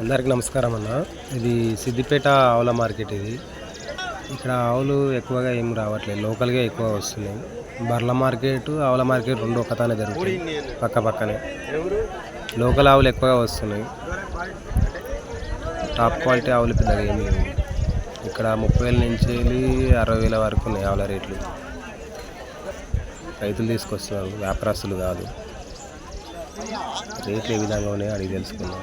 అందరికి నమస్కారం అన్న. ఇది సిద్దిపేట ఆవుల మార్కెట్ ఇది. ఇక్కడ ఆవులు ఎక్కువగా ఏం రావట్లేదు. లోకల్గా ఎక్కువ వస్తున్నాయి. బర్ల మార్కెట్ ఆవుల మార్కెట్ రెండు ఒకతానే జరుగుతాయి. పక్క పక్కనే. లోకల్ ఆవులు ఎక్కువగా వస్తున్నాయి. టాప్ క్వాలిటీ ఆవులు పెద్దగా ఏమి లేవు. ఇక్కడ ముప్పై వేల నుంచి వెళ్ళి అరవై వేల వరకు ఉన్నాయి ఆవుల రేట్లు. రైతులు తీసుకొస్తున్నారు. వ్యాపారస్తులు కాదు. రేట్లు ఏ విధంగా ఉన్నాయో అడిగి తెలుసుకుందాం.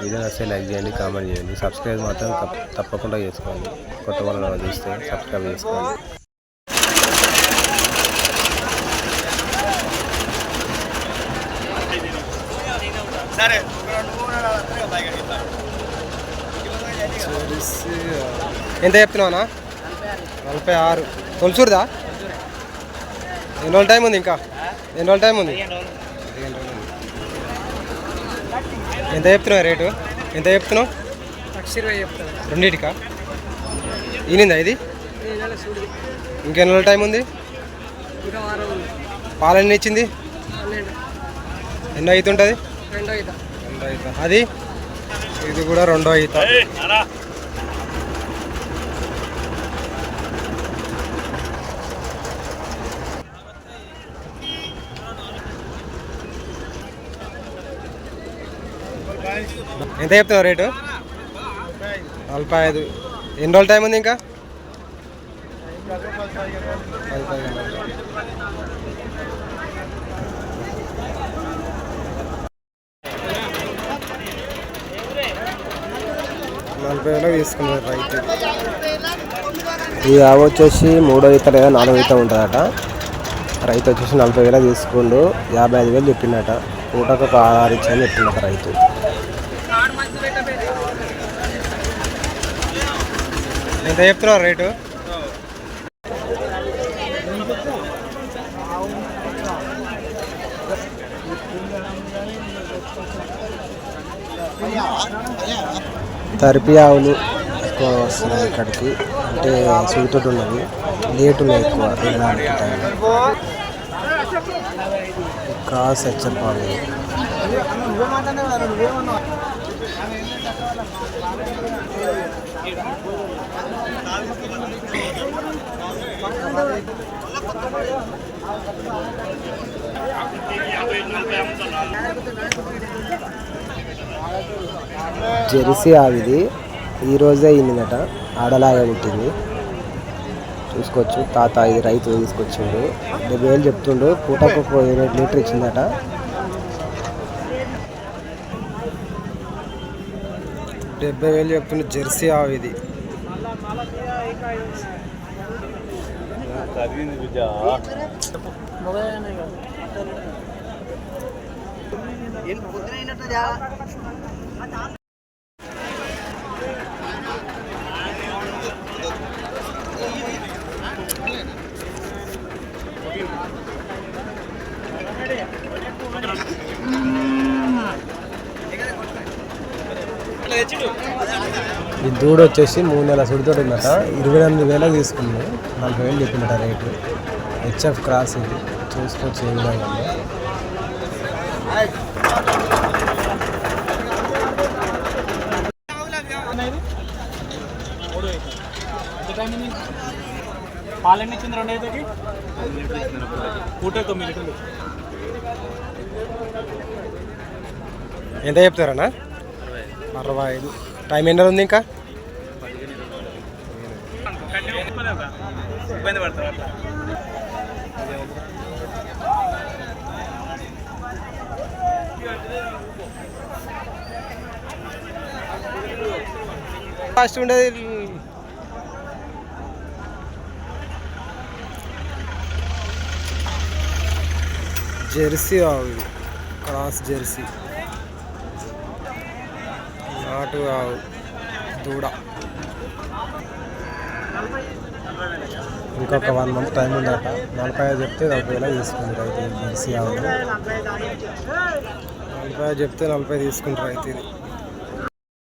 వీడియో నచ్చితే లైక్ చేయండి కామెంట్ చేయండి. సబ్స్క్రైబ్ మాత్రం తప్ప- తప్పకుండా చేసుకోండి. కొత్త వాళ్ళు చూస్తే సబ్స్క్రైబ్ చేసుకోండి. ఎంత చెప్తున్నావునా నలభై ఆరు. తొలసూరుదా? ఎన్ని రోజుల టైం ఉంది ఇంకా? ఎన్ని రోజుల టైం ఉంది. ఎంత చెప్తున్నావు రేటు? ఎంత చెప్తున్నావు? రెండింటికా? ఈనిందా ఇది? ఇంకెన్ని రోజుల టైం ఉంది? ఇంకా వారం ఉంది పాలు ఎన్ని ఇచ్చింది? ఎన్నో అవుతుంటుంది అది? ఇది కూడా రెండో అవుతా ఎంత చెప్తావు రేటు? నలభై ఐదు. ఎన్ని రోజుల టైం ఉంది ఇంకా? నలభై వేలు తీసుకున్నారు రైతు. ఈ ఆవు వచ్చేసి మూడో ఈత లేదా నాలుగో ఈత ఉంటుందట. రైతు వచ్చేసి నలభై వేల తీసుకుండు. యాభై ఐదు వేలు చెప్పిండట పూటకు ఒక ఆరు ఇచ్చాయని చెప్పిండట రైతు. ఎంత చెప్తున్నారు రేటు? తరిపి ఆవులు ఎక్కువ వస్తున్నాయి ఇక్కడికి. అంటే సూతోటి ఉన్నది లేట్ ఉన్నాయి ఎక్కువ తినడానికి టైం క్రాస్ జెర్సీ ఆవిది ఈరోజే అయిందట ఇన్నిదట ఆడలాగా పుట్టింది. చూసుకోవచ్చు. తాత ఇది రైతు తీసుకొచ్చిండు. డెబ్బై వేలు చెప్తుండు. పూటకు ఇరవై లీటర్ ఇచ్చిందట. డెబ్బై వేలు చెప్తుండు. జెర్సీ ఆవిది కరిగింది విజ తెచ్చిడు ఈ దూడ వచ్చేసి మూడు నెలల సుడితోటి ఉందట. ఇరవై ఎనిమిది వేలకు తీసుకుంది నలభై వేలు చెప్పిందట రేటు. హెచ్ఎఫ్ క్రాస్ ఇది. చూసుకోవచ్చు ఏ విధంగా పాలెన్ని ఇచ్చింది రెండు ఐదుకి తొమ్మిది లీటర్లు ఎంత చెప్తారన్నా? అరవై ఐదు. టైం ఎన్నర ఉంది ఇంకా? ఇబ్బంది పడతారు అట్లా ఫాస్ట్ ఉండేది జెర్సీ ఆవు ఇది. క్రాస్ జెర్సీ నాటు ఆవు దూడ ఇంకొక వన్ మంత్ టైం ఉందట. నలభై ఐదు చెప్తే నలభై వేల తీసుకుంటారు అయితే ఇది ఆవు నలభై ఐదు చెప్తే నలభై తీసుకుంటారు అయితే ఇది.